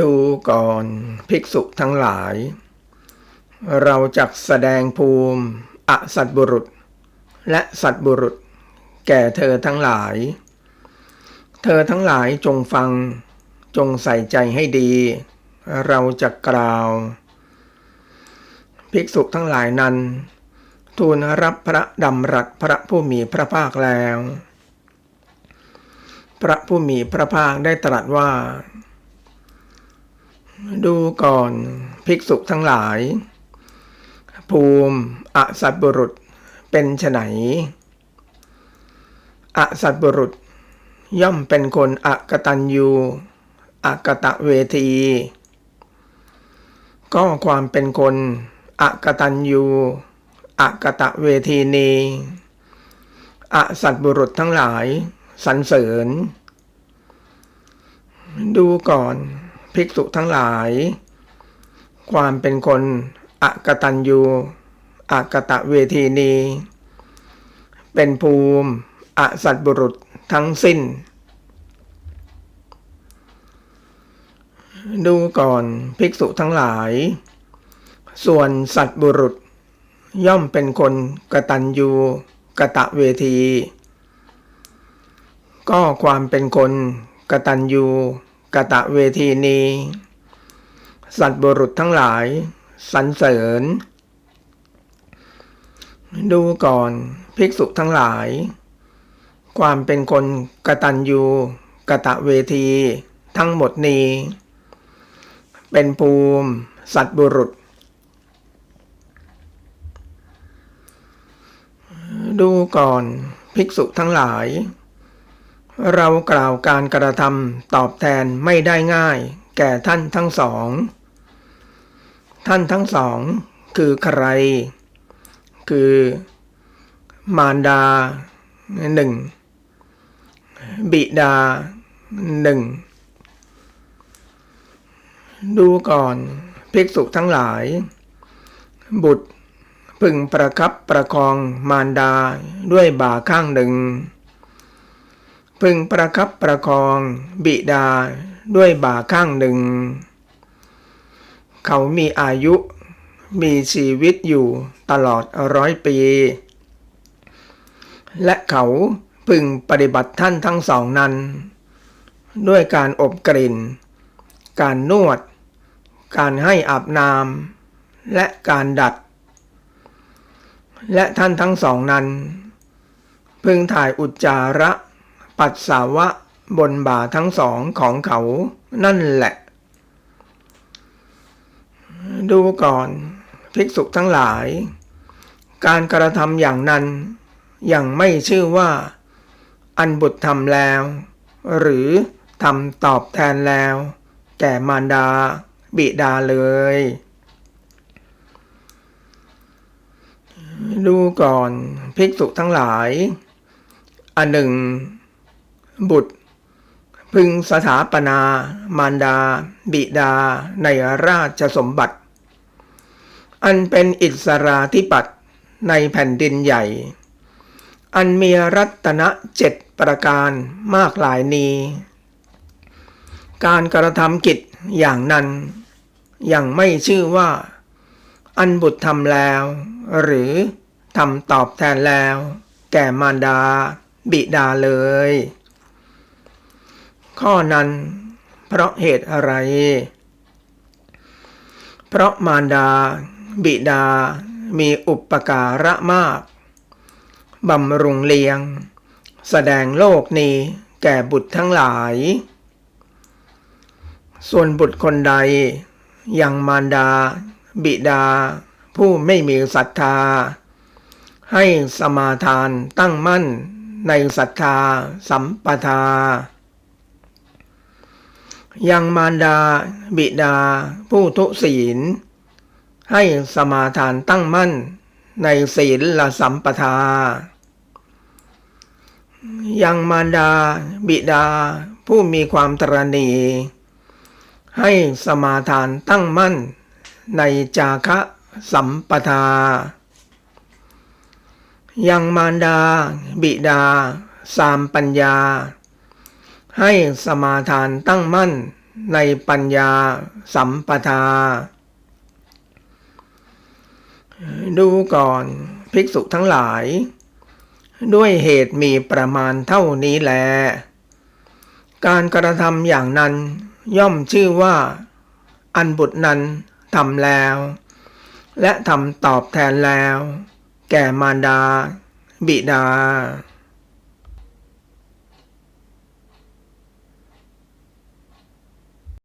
ดูก่อนภิกษุทั้งหลาย เราจักแสดงภูมิอสัตบุรุษ และสัตบุรุษ แก่เธอทั้งหลาย เธอทั้งหลายจงฟังจงใส่ใจให้ดี เราจะกล่าว ภิกษุทั้งหลายนั้น ทูลรับพระดำรัสพระผู้มีพระภาคแล้ว พระผู้มีพระภาคได้ตรัสว่า ดูก่อนภิกษุทั้งหลาย ภูมิอสัตบุรุษเป็นไฉนอสัตบุรุษ ย่อมเป็นคนอกตัญญูอกตะเวที ก็ความเป็นคนอกตัญญูอกตะเวทีนีอสัตบุรุษทั้งหลายสรรเสริญ ดูก่อน ภิกษุทั้งหลาย ความเป็นคนอกตัญญูอกตะเวทีนี เป็นภูมิอสัตบุรุษทั้งสิ้น ดูก่อนภิกษุทั้งหลาย ส่วนสัตบุรุษ ย่อมเป็นคนกตัญญูกตะเวที ก็ความเป็นคนกตัญญู กตะเวทีนีสัตบุรุษทั้งหลายสรรเสริญ ดูก่อนภิกษุทั้งหลาย ความเป็นคนกตัญญูกตะเวที ทั้งหมดนี้ เป็นภูมิสัตบุรุษ ดูก่อนภิกษุทั้งหลาย เรากล่าวการกระทำตอบแทนไม่ได้ง่าย แก่ท่านทั้งสอง ท่านทั้งสอง คือใคร คือ มารดาหนึ่งบิดาหนึ่งดูก่อนภิกษุทั้งหลาย บุตรพึงประคับประคองมารดาด้วยบ่าข้างหนึ่ง พึงประคับประคอง บิดาด้วยบ่าข้างหนึ่ง เขามีอายุ มีชีวิตอยู่ตลอดร้อยปี และเขาพึงปฏิบัติท่านทั้งสองนั้น ด้วยการอบกลิ่น การนวด การให้อาบน้ำและการดัด และท่านทั้งสองนั้น พึงถ่ายอุจจาระ ปัสสาวะบนบ่าทั้งสองของเขานั่นแหละ ดูก่อนภิกษุทั้งหลาย การกระทำอย่างนั้นยังไม่ชื่อว่า อันบุตรทำแล้ว หรือทำตอบแทนแล้วแก่มารดาบิดาเลย ดูก่อนภิกษุทั้งหลาย อันหนึ่ง บุตร พึงสถาปนา มารดา บิดา ในราชสมบัติ อันเป็นอิสราธิปัตย์ในแผ่นดินใหญ่ อันมีรัตนะเจ็ดประการมากหลายนี้ การกระทำกิจอย่างนั้นยังไม่ชื่อว่า อันบุตรทำแล้ว หรือทำตอบแทนแล้ว แก่มารดา บิดาเลย ข้อนั้น เพราะเหตุอะไร เพราะมารดา บิดา มีอุปการะมากบำรุงเลี้ยง แสดงโลกนี้แก่บุตรทั้งหลาย ส่วนบุตรคนใด ยังมารดา บิดา ผู้ไม่มีศรัทธา ให้สมาทานตั้งมั่นในศรัทธาสัมปทา ยังมารดา บิดา ผู้ทุศีล ให้สมาทานตั้งมั่น ในศีลละสัมปทา ยังมารดา บิดา ผู้มีความตรณี ให้สมาทานตั้งมั่น ในจาคะสัมปทา ยังมารดา บิดา สามปัญญา ให้สมาทานตั้งมั่นในปัญญาสัมปทา ดูก่อนภิกษุทั้งหลาย ด้วยเหตุมีประมาณเท่านี้แล การกระทำอย่างนั้นย่อมชื่อว่า อันบุตรนั้นทำแล้ว และทำตอบแทนแล้ว แก่มารดา บิดา